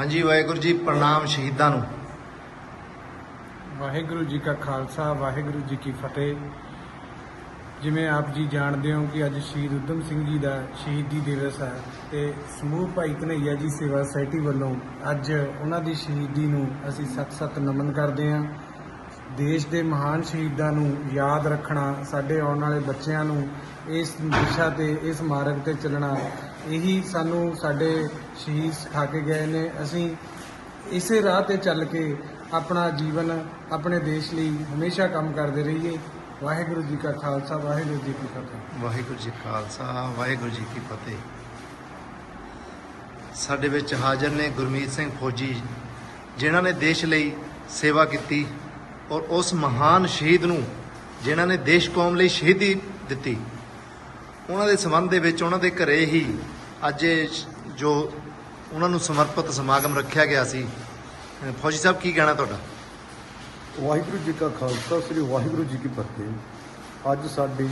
ਹਾਂਜੀ, ਵਾਹਿਗੁਰੂ ਜੀ, ਪ੍ਰਣਾਮ ਸ਼ਹੀਦਾਂ ਨੂੰ। ਵਾਹਿਗੁਰੂ ਜੀ ਕਾ ਖਾਲਸਾ, ਵਾਹਿਗੁਰੂ ਜੀ ਕੀ ਫਤਿਹ। ਜਿਵੇਂ ਆਪ ਜੀ ਜਾਣਦੇ ਹੋ ਕਿ ਅੱਜ ਸ਼ਹੀਦ ਉਦਮ ਸਿੰਘ ਜੀ ਦਾ ਸ਼ਹੀਦੀ ਦਿਵਸ ਹੈ ਤੇ ਸਮੂਹ ਭਾਈ ਕਨਈਆ ਜੀ ਸੇਵਾ ਸੁਸਾਇਟੀ ਵੱਲੋਂ ਅੱਜ ਉਹਨਾਂ ਦੀ ਸ਼ਹੀਦੀ ਨੂੰ ਅਸੀਂ ਸਤ-ਸਤ ਨਮਨ ਕਰਦੇ ਹਾਂ। ਦੇਸ਼ ਦੇ ਮਹਾਨ ਸ਼ਹੀਦਾਂ ਨੂੰ ਯਾਦ ਰੱਖਣਾ, ਸਾਡੇ ਆਉਣ ਵਾਲੇ ਬੱਚਿਆਂ ਨੂੰ ਇਸ ਦਿਸ਼ਾ ਤੇ, ਇਸ ਮਾਰਗ ਤੇ ਚੱਲਣਾ ਇਹੀ ਸਾਨੂੰ ਸਾਡੇ ਸ਼ਹੀਦ ਸਿਖਾ ਕੇ ਗਏ ਨੇ। ਅਸੀਂ ਇਸੇ ਰਾਹ ਤੇ ਚੱਲ ਕੇ ਆਪਣਾ ਜੀਵਨ, ਆਪਣੇ ਦੇਸ਼ ਲਈ ਹਮੇਸ਼ਾ ਕੰਮ ਕਰਦੇ ਰਹੀਏ। ਵਾਹਿਗੁਰੂ ਜੀ ਕਾ ਖਾਲਸਾ, ਵਾਹਿਗੁਰੂ ਜੀ ਕੀ ਫਤਿਹ। ਵਾਹਿਗੁਰੂ ਜੀ ਖਾਲਸਾ, ਵਾਹਿਗੁਰੂ ਜੀ ਕੀ ਫਤਿਹ। ਸਾਡੇ ਵਿੱਚ ਹਾਜ਼ਰ ਨੇ ਗੁਰਮੀਤ ਸਿੰਘ ਫੌਜੀ, ਜਿਨ੍ਹਾਂ ਨੇ ਦੇਸ਼ ਲਈ ਸੇਵਾ ਕੀਤੀ ਔਰ ਉਸ ਮਹਾਨ ਸ਼ਹੀਦ ਨੂੰ ਜਿਨ੍ਹਾਂ ਨੇ ਦੇਸ਼ ਕੌਮ ਲਈ ਸ਼ਹੀਦੀ ਦਿੱਤੀ। ਉਹਨਾਂ ਦੇ ਸੰਬੰਧ ਦੇ ਵਿੱਚ ਉਹਨਾਂ ਦੇ ਘਰੇ ਹੀ ਅੱਜ ਜੋ ਉਹਨਾਂ ਨੂੰ ਸਮਰਪਿਤ ਸਮਾਗਮ ਰੱਖਿਆ ਗਿਆ ਸੀ। ਫੌਜੀ ਸਾਹਿਬ, ਕੀ ਕਹਿਣਾ ਤੁਹਾਡਾ? ਵਾਹਿਗੁਰੂ ਜੀ ਕਾ ਖਾਲਸਾ, ਸ੍ਰੀ ਵਾਹਿਗੁਰੂ ਜੀ ਕੀ ਫਤਿਹ। ਅੱਜ ਸਾਡੇ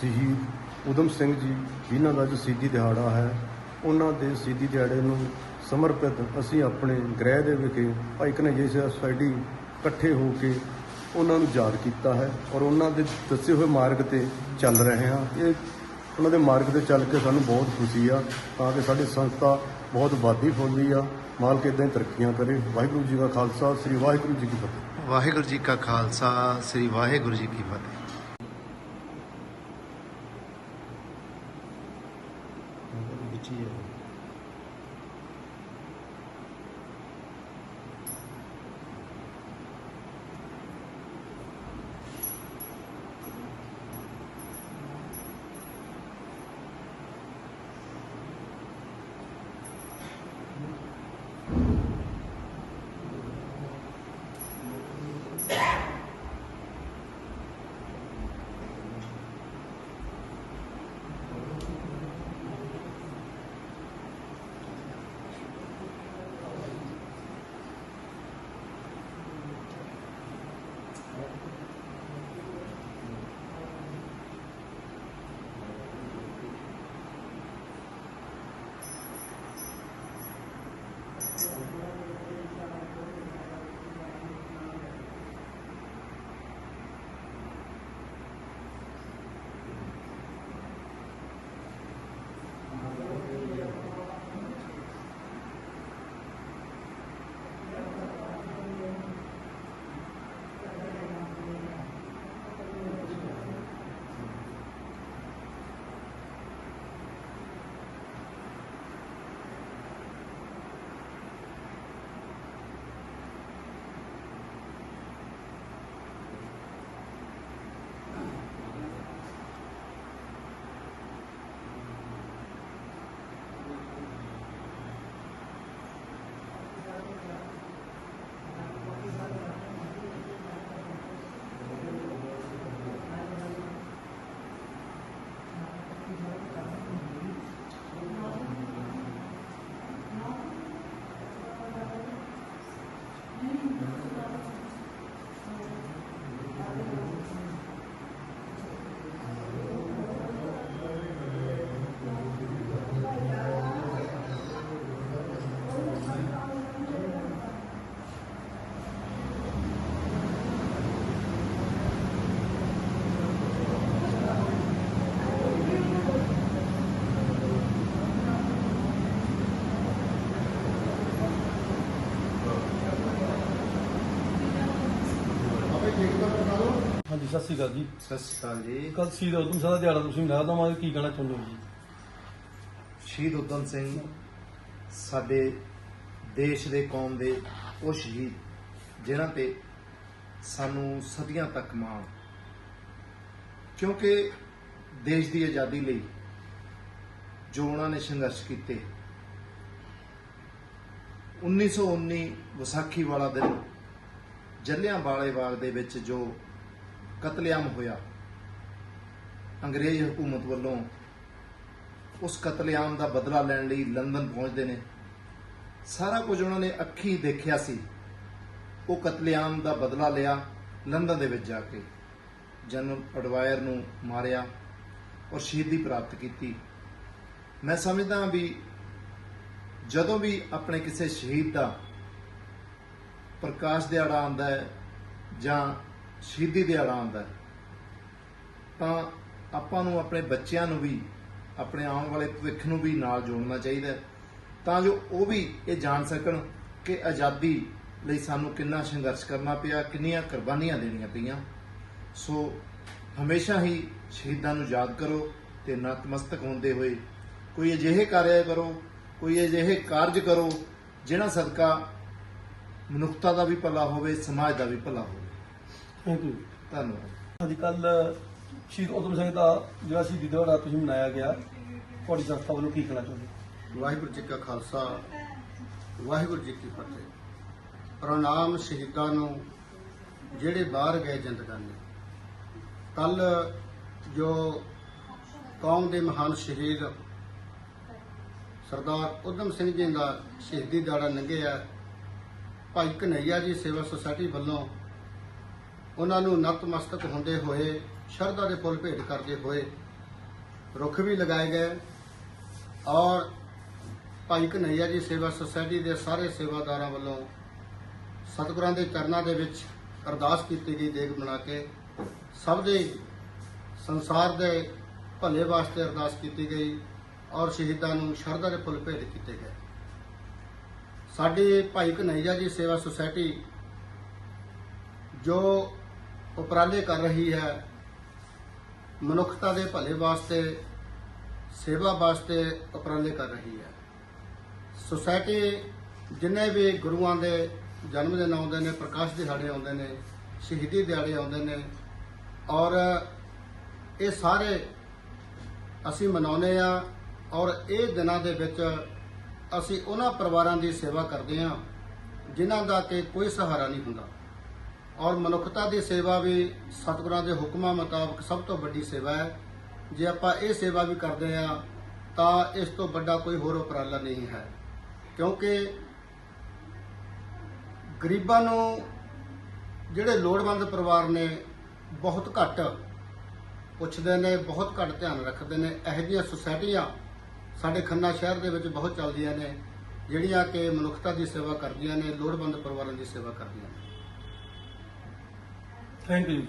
ਸ਼ਹੀਦ ਉਦਮ ਸਿੰਘ ਜੀ, ਜਿਨ੍ਹਾਂ ਦਾ ਅੱਜ ਸ਼ਹੀਦੀ ਦਿਹਾੜਾ ਹੈ, ਉਹਨਾਂ ਦੇ ਸ਼ਹੀਦੀ ਦਿਹਾੜੇ ਨੂੰ ਸਮਰਪਿਤ ਅਸੀਂ ਆਪਣੇ ਗ੍ਰਹਿ ਦੇ ਵਿਖੇ ਭਾਈ ਕਨਈਆ ਸੋਸਾਇਟੀ ਇਕੱਠੇ ਹੋ ਕੇ ਉਹਨਾਂ ਨੂੰ ਯਾਦ ਕੀਤਾ ਹੈ ਔਰ ਉਹਨਾਂ ਦੇ ਦੱਸੇ ਹੋਏ ਮਾਰਗ ਤੇ ਚੱਲ ਰਹੇ ਹਾਂ। ਇਹ ਉਹਨਾਂ ਦੇ ਮਾਰਗ ਤੇ ਚੱਲ ਕੇ ਸਾਨੂੰ ਬਹੁਤ ਖੁਸ਼ੀ ਆ ਤਾਂ ਕਿ ਸਾਡੀ ਸੰਸਥਾ ਬਹੁਤ ਵਾਦੀ ਫੁੱਲੀ ਆ। ਮਾਲਕ ਇਦਾਂ ਹੀ ਤਰੱਕੀਆਂ ਕਰੇ। ਵਾਹਿਗੁਰੂ ਜੀ ਕਾ ਖਾਲਸਾ ਸ੍ਰੀ ਵਾਹਿਗੁਰੂ ਜੀ ਕੀ ਫਤਿਹ। ਵਾਹਿਗੁਰੂ ਜੀ ਕਾ ਖਾਲਸਾ ਸ੍ਰੀ ਵਾਹਿਗੁਰੂ ਜੀ ਕੀ ਫਤਿਹ। ਹਾਂਜੀ ਸਤਿ ਸ਼੍ਰੀ ਅਕਾਲ ਜੀ। ਸਤਿ ਸ਼੍ਰੀ ਅਕਾਲ ਜੀ। ਕੱਲ ਸ਼ਹੀਦ ਉਦਮ ਸਿੰਘ ਦਾ ਦਿਹਾੜਾ ਤੁਸੀਂ ਮਨਾ ਦਵਾਂਗੇ ਕੀ ਕਹਿਣਾ ਚਾਹੁੰਦੇ ਹੋ ਜੀ? ਸ਼ਹੀਦ ਉਦਮ ਸਿੰਘ ਸਾਡੇ ਦੇਸ਼ ਦੇ ਕੌਮ ਦੇ ਉਹ ਸ਼ਹੀਦ ਜਿਨ੍ਹਾਂ ਤੇ ਸਾਨੂੰ ਸਦੀਆਂ ਤੱਕ ਮਾਣ। ਕਿਉਂਕਿ ਦੇਸ਼ ਦੀ ਆਜ਼ਾਦੀ ਲਈ ਜੋ ਉਹਨਾਂ ਨੇ ਸੰਘਰਸ਼ ਕੀਤੇ 1919 ਵਿਸਾਖੀ ਵਾਲਾ ਦਿਨ ਜੱਲਿਆਂ ਵਾਲੇ ਬਾਗ ਦੇ ਵਿੱਚ ਜੋ ਕਤਲੇਆਮ ਹੋਇਆ, ਅੰਗਰੇਜ਼ ਹਕੂਮਤ ਵੱਲੋਂ ਉਸ ਕਤਲੇਆਮ ਦਾ ਬਦਲਾ ਲੈਣ ਲਈ ਲੰਡਨ ਪਹੁੰਚਦੇ ਨੇ। ਸਾਰਾ ਕੁਝ ਉਹਨਾਂ ਨੇ ਅੱਖੀ ਦੇਖਿਆ ਸੀ। ਉਹ ਕਤਲੇਆਮ ਦਾ ਬਦਲਾ ਲਿਆ ਲੰਡਨ ਦੇ ਵਿੱਚ ਜਾ ਕੇ। ਜਨਰਲ ਅਡਵਾਇਰ ਨੂੰ ਮਾਰਿਆ ਔਰ ਸ਼ਹੀਦੀ ਪ੍ਰਾਪਤ ਕੀਤੀ। ਮੈਂ ਸਮਝਦਾ ਵੀ ਜਦੋਂ ਵੀ ਆਪਣੇ ਕਿਸੇ ਸ਼ਹੀਦ ਦਾ ਪ੍ਰਕਾਸ਼ ਦਿਹਾੜਾ ਆਉਂਦਾ ਹੈ ਜਾਂ ਸ਼ਹੀਦੀ ਦਿਹਾੜਾ ਆਉਂਦਾ ਹੈ। ਤਾਂ ਆਪਾਂ ਨੂੰ ਆਪਣੇ ਬੱਚਿਆਂ ਨੂੰ ਵੀ, ਆਪਣੇ ਆਉਣ ਵਾਲੇ ਭਵਿੱਖ ਨੂੰ ਵੀ ਨਾਲ ਜੋੜਨਾ ਚਾਹੀਦਾ ਹੈ। ਤਾਂ ਜੋ ਉਹ ਵੀ ਇਹ ਜਾਣ ਸਕਣ ਕਿ ਆਜ਼ਾਦੀ ਲਈ ਸਾਨੂੰ ਕਿੰਨਾ ਸੰਘਰਸ਼ ਕਰਨਾ ਪਿਆ, ਕਿੰਨੀਆਂ ਕੁਰਬਾਨੀਆਂ ਦੇਣੀਆਂ ਪਈਆਂ। ਸੋ ਹਮੇਸ਼ਾ ਹੀ ਸ਼ਹੀਦਾਂ ਨੂੰ ਯਾਦ ਕਰੋ ਤੇ ਨਤਮਸਤਕ ਹੁੰਦੇ ਹੋਏ ਕੋਈ ਅਜਿਹੇ ਕਾਰਜ ਕਰੋ, ਕੋਈ ਅਜਿਹੇ ਕਾਰਜ ਕਰੋ, ਜਿਨ੍ਹਾਂ ਸਦਕਾ ਮਨੁੱਖਤਾ ਦਾ ਵੀ ਭਲਾ ਹੋਵੇ ਸਮਾਜ ਦਾ ਵੀ ਭਲਾ ਹੋਵੇ। ਥੈਂਕ ਯੂ ਧੰਨਵਾਦ। ਅੱਜ ਕੱਲ ਸ਼ਹੀਦ ਉਦਮ ਸਿੰਘ ਦਾ ਜਿਹੜਾ ਸ਼ਹੀਦੀ ਦਿਹਾੜਾ ਤੁਸੀਂ ਮਨਾਇਆ ਗਿਆ ਤੁਹਾਡੀ ਸੰਸਥਾ ਵੱਲੋਂ ਕੀ ਕਹਿਣਾ ਚਾਹੁੰਦੇ ਵਾਹਿਗੁਰੂ ਜੀ ਕਾ ਖਾਲਸਾ ਵਾਹਿਗੁਰੂ ਜੀ ਕੀ ਫਤਿਹ। ਪ੍ਰਣਾਮ ਸ਼ਹੀਦਾਂ ਨੂੰ ਜਿਹੜੇ ਬਾਹਰ ਗਏ ਜ਼ਿੰਦਗਾਨੀ ਕੱਲ ਜੋ ਕੌਮ ਦੇ ਮਹਾਨ ਸ਼ਹੀਦ ਸਰਦਾਰ ਉਦਮ ਸਿੰਘ ਜੀ ਦਾ ਸ਼ਹੀਦੀ ਦਿਹਾੜਾ ਲੰਘਿਆ ਭਾਈ ਕਨਈਆ ਜੀ ਸੇਵਾ ਸੁਸਾਇਟੀ ਵੱਲੋਂ ਉਹਨਾਂ ਨੂੰ ਨਤਮਸਤਕ ਹੁੰਦੇ ਹੋਏ, ਸ਼ਰਧਾ ਦੇ ਫੁੱਲ ਭੇਟ ਕਰਦੇ ਹੋਏ ਰੁੱਖ ਵੀ ਲਗਾਏ ਗਏ ਔਰ ਭਾਈ ਕਨਈਆ ਜੀ ਸੇਵਾ ਸੁਸਾਇਟੀ ਦੇ ਸਾਰੇ ਸੇਵਾਦਾਰਾਂ ਵੱਲੋਂ ਸਤਿਗੁਰਾਂ ਦੇ ਚਰਨਾਂ ਦੇ ਵਿੱਚ ਅਰਦਾਸ ਕੀਤੀ ਗਈ ਦੇਗ ਬਣਾ ਕੇ ਸਭ ਦੇ ਸੰਸਾਰ ਦੇ ਭਲੇ ਵਾਸਤੇ ਅਰਦਾਸ ਕੀਤੀ ਗਈ ਔਰ ਸ਼ਹੀਦਾਂ ਨੂੰ ਸ਼ਰਧਾ ਦੇ ਫੁੱਲ ਭੇਟ ਕੀਤੇ ਗਏ। ਸਾਡੀ ਭਾਈ ਕਨਈਆ ਜੀ ਸੇਵਾ ਸੁਸਾਇਟੀ ਜੋ ਉਪਰਾਲੇ ਕਰ ਰਹੀ ਹੈ, ਮਨੁੱਖਤਾ ਦੇ ਭਲੇ ਵਾਸਤੇ, ਸੇਵਾ ਵਾਸਤੇ ਉਪਰਾਲੇ ਕਰ ਰਹੀ ਹੈ। ਸੁਸਾਇਟੀ ਜਿੰਨੇ ਵੀ ਗੁਰੂਆਂ ਦੇ ਜਨਮ ਦਿਨ ਆਉਂਦੇ ਨੇ, ਪ੍ਰਕਾਸ਼ ਦਿਹਾੜੇ ਆਉਂਦੇ ਨੇ, ਸ਼ਹੀਦੀ ਦਿਹਾੜੇ ਆਉਂਦੇ ਨੇ, ਔਰ ਇਹ ਸਾਰੇ ਅਸੀਂ ਮਨਾਉਂਦੇ ਆ ਔਰ ਇਹ ਦਿਨਾਂ ਦੇ ਵਿੱਚ ਅਸੀਂ ਉਹਨਾਂ ਪਰਿਵਾਰਾਂ ਦੀ ਸੇਵਾ ਕਰਦੇ ਹਾਂ, ਜਿਨ੍ਹਾਂ ਦਾ ਕਿ ਕੋਈ ਸਹਾਰਾ ਨਹੀਂ ਹੁੰਦਾ। ਔਰ ਮਨੁੱਖਤਾ ਦੀ ਸੇਵਾ ਵੀ ਸਤਿਗੁਰਾਂ ਦੇ ਹੁਕਮਾਂ ਮੁਤਾਬਕ ਸਭ ਤੋਂ ਵੱਡੀ ਸੇਵਾ ਹੈ। ਜੇ ਆਪਾਂ ਇਹ ਸੇਵਾ ਵੀ ਕਰਦੇ ਹਾਂ, ਤਾਂ ਇਸ ਤੋਂ ਵੱਡਾ ਕੋਈ ਹੋਰ ਉਪਰਾਲਾ ਨਹੀਂ ਹੈ। ਕਿਉਂਕਿ ਗਰੀਬਾਂ ਨੂੰ ਜਿਹੜੇ ਲੋੜਵੰਦ ਪਰਿਵਾਰ ਨੇ, ਬਹੁਤ ਘੱਟ ਪੁੱਛਦੇ ਨੇ, ਬਹੁਤ ਘੱਟ ਧਿਆਨ ਰੱਖਦੇ ਨੇ, ਇਹੋ ਜਿਹੀਆਂ ਸੁਸਾਇਟੀਆਂ ਸਾਡੇ ਖੰਨਾ ਸ਼ਹਿਰ ਦੇ ਵਿੱਚ ਬਹੁਤ ਚੱਲਦੀਆਂ ਨੇ, ਜਿਹੜੀਆਂ ਕਿ ਮਨੁੱਖਤਾ ਦੀ ਸੇਵਾ ਕਰਦੀਆਂ ਨੇ, ਲੋੜਵੰਦ ਪਰਿਵਾਰਾਂ ਦੀ ਸੇਵਾ ਕਰਦੀਆਂ ਨੇ। Thank you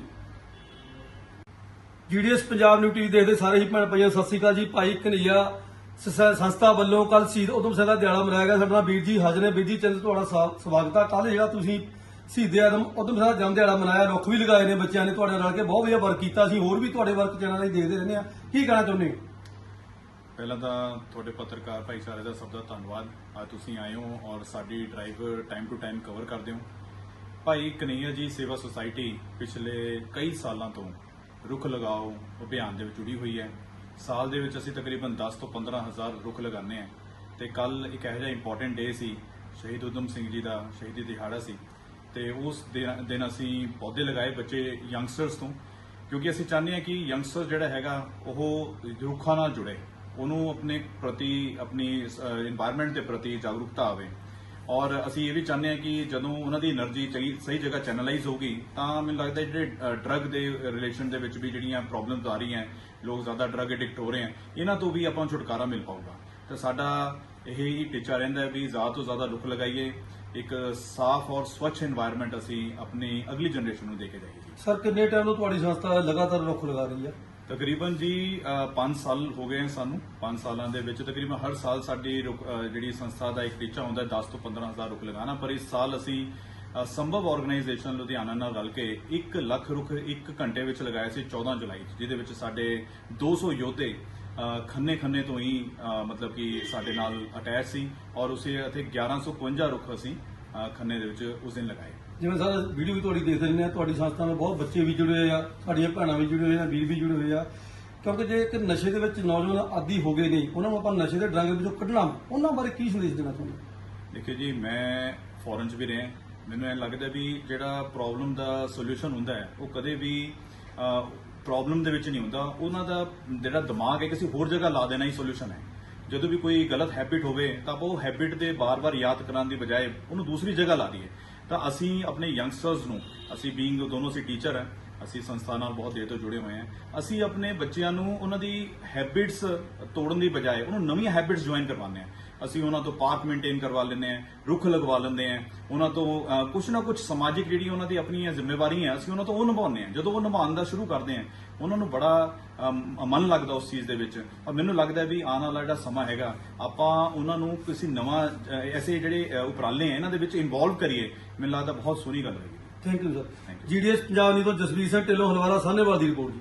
GDS Punjab new TV ਦੇਖਦੇ ਸਾਰੇ ਹੀ ਭੈਣ ਭਾਈਆਂ, ਸਤਿ ਸ੍ਰੀ ਅਕਾਲ ਜੀ। ਭਾਈ ਕਨਈਆ ਸੰਸਥਾ ਵੱਲੋਂ ਕੱਲ ਸ਼ਹੀਦ ਉਦਮ ਸਿੰਘ ਦਾ ਦਿਹਾੜਾ ਮਨਾਇਆ ਗਿਆ। ਸਾਡਾ ਵੀਰ ਜੀ ਹਾਜ਼ਰ ਨੇ। ਵੀਰ ਜੀ, ਚੰਦ, ਤੁਹਾਡਾ ਸਵਾਗਤ ਆ। ਕੱਲ ਜਿਹੜਾ ਤੁਸੀਂ ਸ਼ਹੀਦ ਆਦਮ ਉਦਮ ਸਿੰਘ ਦਾ ਜਨਮ ਦਿਹਾੜਾ ਮਨਾਇਆ, ਰੁੱਖ ਵੀ ਲਗਾਏ ਨੇ ਬੱਚਿਆਂ ਨੇ, ਤੁਹਾਡੇ ਨਾਲ ਰਲ ਕੇ ਬਹੁਤ ਵਧੀਆ ਵਰਕ ਕੀਤਾ ਸੀ। ਹੋਰ ਵੀ ਤੁਹਾਡੇ ਵਰਕ ਚੈਨਲ ਲਈ ਦੇਖਦੇ ਰਹਿੰਦੇ ਆ। ਕੀ ਕਹਿਣਾ ਚਾਹੁੰਦੇ ਹੋ? ਪਹਿਲਾਂ ਤਾਂ ਤੁਹਾਡੇ ਪੱਤਰਕਾਰ ਭਾਈਚਾਰੇ ਦਾ ਸਭ ਦਾ ਧੰਨਵਾਦ। ਅੱਜ ਤੁਸੀਂ ਆਏ ਹੋ ਔਰ ਸਾਡੀ drive time to time cover ਕਰਦੇ ਹੋ। ਭਾਈ ਕਨਈਆ ਜੀ ਸੇਵਾ ਸੁਸਾਇਟੀ ਪਿਛਲੇ ਕਈ ਸਾਲਾਂ ਤੋਂ ਰੁੱਖ ਲਗਾਓ ਅਭਿਆਨ ਦੇ ਵਿੱਚ ਜੁੜੀ ਹੋਈ ਹੈ। ਸਾਲ ਦੇ ਵਿੱਚ ਅਸੀਂ ਤਕਰੀਬਨ 10 ਤੋਂ 15 ਹਜ਼ਾਰ ਰੁੱਖ ਲਗਾਉਂਦੇ ਹਾਂ। ਤੇ ਕੱਲ ਇੱਕ ਇਹੋ ਜਿਹਾ ਇੰਪੋਰਟੈਂਟ ਡੇ ਸੀ, ਸ਼ਹੀਦ ਉਦਮ ਸਿੰਘ ਜੀ ਦਾ ਸ਼ਹੀਦੀ ਦਿਹਾੜਾ ਸੀ। ਤੇ ਉਸ ਦਿਨ ਅਸੀਂ ਪੌਦੇ ਲਗਾਏ ਬੱਚੇ ਯੰਗਸਟਰਸ ਤੋਂ, ਕਿਉਂਕਿ ਅਸੀਂ ਚਾਹੁੰਦੇ ਹਾਂ ਕਿ ਯੰਗਸਟਰ ਜਿਹੜਾ ਹੈਗਾ, ਉਹ ਰੁੱਖਾਂ ਨਾਲ ਜੁੜੇ। ਉਹਨੂੰ ਆਪਣੇ ਪ੍ਰਤੀ, ਆਪਣੀ এনवायरमेंट ਦੇ ਪ੍ਰਤੀ ਜਾਗਰੂਕਤਾ ਆਵੇ। ਔਰ ਅਸੀਂ ਇਹ ਵੀ ਚਾਹੁੰਦੇ ਹਾਂ ਕਿ ਜਦੋਂ ਉਹਨਾਂ ਦੀ એનર્ਜੀ ਸਹੀ ਜਗ੍ਹਾ ਚੈਨਲਾਈਜ਼ ਹੋ ਗਈ ਤਾਂ ਮੈਨੂੰ ਲੱਗਦਾ ਜਿਹੜੇ ਡਰੱਗ ਦੇ ਰਿਲੇਸ਼ਨ ਦੇ ਵਿੱਚ ਵੀ ਜਿਹੜੀਆਂ ਪ੍ਰੋਬਲਮਸ ਆ ਰਹੀਆਂ, ਲੋਕ ਜ਼ਿਆਦਾ ਡਰੱਗ ਐਡਿਕਟ ਹੋ ਰਹੇ ਆ, ਇਹਨਾਂ ਤੋਂ ਵੀ ਆਪਾਂ ਨੂੰ ਛੁਟਕਾਰਾ ਮਿਲ ਪਾਊਗਾ। ਤਾਂ ਸਾਡਾ ਇਹ ਹੀ ਟੀਚਾ ਰਹਿੰਦਾ ਹੈ ਵੀ ਜ਼ਿਆਦਾ ਤੋਂ ਜ਼ਿਆਦਾ ਰੁੱਖ ਲਗਾਈਏ, ਇੱਕ ਸਾਫ਼ ਔਰ ਸਵੱਛ এনवायरमेंट ਅਸੀਂ ਆਪਣੀ ਅਗਲੀ ਜਨਰੇਸ਼ਨ ਨੂੰ ਦੇ ਕੇ ਜਾਈਏ। ਸਰ ਕਿੰਨੇ ਟਾਈਮ ਤੋਂ ਤੁਹਾਡੀ ਸੰਸਥਾ ਲਗਾਤਾਰ ਰੁੱਖ ਲਗਾ ਰਹੀ ਹੈ? ਤਕਰੀਬਨ ਜੀ 5 ਸਾਲ ਹੋ ਗਏ ਹਨ ਸਾਨੂੰ। 5 ਸਾਲਾਂ ਦੇ ਵਿੱਚ ਤਕਰੀਬਨ ਹਰ ਸਾਲ ਸਾਡੀ ਰੁੱਖ- ਜਿਹੜੀ ਸੰਸਥਾ ਦਾ ਇੱਕ ਟੀਚਾ ਹੁੰਦਾ ਹੈ 10 ਤੋਂ 15 ਹਜ਼ਾਰ ਰੁੱਖ ਲਗਾਉਣਾ ਪਰ ਇਸ ਸਾਲ ਅਸੀਂ ਸੰਭਵ ਆਰਗੇਨਾਈਜੇਸ਼ਨ ਲੁਧਿਆਣਾ ਨਾਲ ਰਲ ਕੇ 1 ਲੱਖ ਰੁੱਖ 1 ਘੰਟੇ ਵਿੱਚ ਲਗਾਏ ਸੀ 14 ਜੁਲਾਈ 'ਚ, ਜਿਹਦੇ ਵਿੱਚ ਸਾਡੇ 200 ਯੋਧੇ ਖੰਨੇ ਖੰਨੇ ਤੋਂ ਹੀ ਮਤਲਬ ਕਿ ਸਾਡੇ ਨਾਲ ਅਟੈਚ ਸੀ। ਔਰ ਉਸੇ ਇੱਥੇ 1152 ਰੁੱਖ ਅਸੀਂ ਖੰਨੇ ਦੇ ਵਿੱਚ ਉਸ ਦਿਨ ਲਗਾਏ। ਜਿਵੇਂ ਸਰ ਵੀਡੀਓ ਵੀ ਤੁਹਾਡੀ ਦੇਖਦੇ ਰਹੇ ਨੇ ਤੁਹਾਡੀ ਸੰਸਥਾ ਨਾਲ ਬਹੁਤ ਬੱਚੇ ਵੀ ਜੁੜੇ ਹੋਏ ਆ, ਸਾਡੀਆਂ ਭੈਣਾਂ ਵੀ ਜੁੜੇ ਹੋਏ ਆ, ਵੀਰ ਵੀ ਜੁੜੇ ਹੋਏ ਆ। ਕਿਉਂਕਿ ਜੇ ਇੱਕ ਨਸ਼ੇ ਦੇ ਵਿੱਚ ਨੌਜਵਾਨ ਆਦੀ ਹੋ ਗਏ ਨੇ, ਉਹਨਾਂ ਨੂੰ ਆਪਾਂ ਨਸ਼ੇ ਦੇ ਡਰੰਗ ਵਿੱਚੋਂ ਕੱਢਣਾ, ਉਹਨਾਂ ਬਾਰੇ ਕੀ ਸੰਦੇਸ਼ ਦੇਣਾ ਚਾਹੁੰਦੇ ਦੇਖਿਓ ਜੀ, ਮੈਂ ਫੋਰਨ 'ਚ ਵੀ ਰਿਹਾ, ਮੈਨੂੰ ਐਂ ਲੱਗਦਾ ਵੀ ਜਿਹੜਾ ਪ੍ਰੋਬਲਮ ਦਾ ਸੋਲੂਸ਼ਨ ਹੁੰਦਾ ਹੈ, ਉਹ ਕਦੇ ਵੀ ਪ੍ਰੋਬਲਮ ਦੇ ਵਿੱਚ ਨਹੀਂ ਹੁੰਦਾ। ਉਹਨਾਂ ਦਾ ਜਿਹੜਾ ਦਿਮਾਗ ਹੈ, ਕਿਸੇ ਹੋਰ ਜਗ੍ਹਾ ਲਾ ਦੇਣਾ ਹੀ ਸੋਲੂਸ਼ਨ ਹੈ। ਜਦੋਂ ਵੀ ਕੋਈ ਗਲਤ ਹੈਬਿਟ ਹੋਵੇ, ਤਾਂ ਆਪਾਂ ਉਹ ਹੈਬਿਟ ਦੇ ਬਾਰ-ਬਾਰ ਯਾਦ ਕਰਾਉਣ ਦੀ ਬਜਾਏ ਉਹਨੂੰ ਦੂਸਰੀ ਜਗ੍ਹਾ ਲਾ ਦਈਏ। ਤਾਂ ਅਸੀਂ ਆਪਣੇ ਯੰਗਸਟਰਸ ਨੂੰ, ਅਸੀਂ ਬੀਇੰਗ ਦੋਨੋਂ ਅਸੀਂ ਟੀਚਰ ਹੈ, ਅਸੀਂ ਸੰਸਥਾ ਨਾਲ ਬਹੁਤ ਦੇਰ ਤੋਂ ਜੁੜੇ ਹੋਏ ਹਾਂ, ਅਸੀਂ ਆਪਣੇ ਬੱਚਿਆਂ ਨੂੰ ਉਹਨਾਂ ਦੀ ਹੈਬਿਟਸ ਤੋੜਨ ਦੀ ਬਜਾਏ, ਉਹਨੂੰ ਨਵੀਆਂ ਹੈਬਿਟਸ ਜੁਆਇਨ ਕਰਵਾਉਂਦੇ ਹਾਂ। ਅਸੀਂ ਉਹਨਾਂ ਤੋਂ ਪਾਰਕ ਮੇਨਟੇਨ ਕਰਵਾ ਲੈਂਦੇ ਹਾਂ ਰੁੱਖ ਲਗਵਾ ਲੈਂਦੇ ਹਾਂ ਉਹਨਾਂ ਤੋਂ ਕੁਛ ਨਾ ਕੁਛ ਸਮਾਜਿਕ ਜਿਹੜੀ ਉਹਨਾਂ ਦੀ ਆਪਣੀਆਂ ਜ਼ਿੰਮੇਵਾਰੀਆਂ ਅਸੀਂ ਉਹਨਾਂ ਤੋਂ ਉਹ ਨਿਭਾਉਂਦੇ ਹਾਂ। ਜਦੋਂ ਉਹ ਨਿਭਾਉਣ ਦਾ ਸ਼ੁਰੂ ਕਰਦੇ ਹਾਂ ਉਹਨਾਂ ਨੂੰ ਬੜਾ ਮਨ ਲੱਗਦਾ ਉਸ ਚੀਜ਼ ਦੇ ਵਿੱਚ। ਔਰ ਮੈਨੂੰ ਲੱਗਦਾ ਵੀ ਆਉਣ ਵਾਲਾ ਜਿਹੜਾ ਸਮਾਂ ਹੈਗਾ ਆਪਾਂ ਉਹਨਾਂ ਨੂੰ ਕਿਸੇ ਨਵਾਂ ਐਸੇ ਜਿਹੜੇ ਉਪਰਾਲੇ ਆ ਇਹਨਾਂ ਦੇ ਵਿੱਚ ਇਨਵੋਲਵ ਕਰੀਏ। ਮੈਨੂੰ ਲੱਗਦਾ ਬਹੁਤ ਸੋਹਣੀ ਗੱਲ ਹੋਏਗੀ। Thank you sir. GDS Punjab news ਤੋਂ ਜਸਵੀਰ ਸਿੰਘ ਢਿੱਲੋਂ ਹਲਵਾਰਾ ਸਾਹਨੇਵਾਲ ਦੀ ਰਿਪੋਰਟ ਜੀ।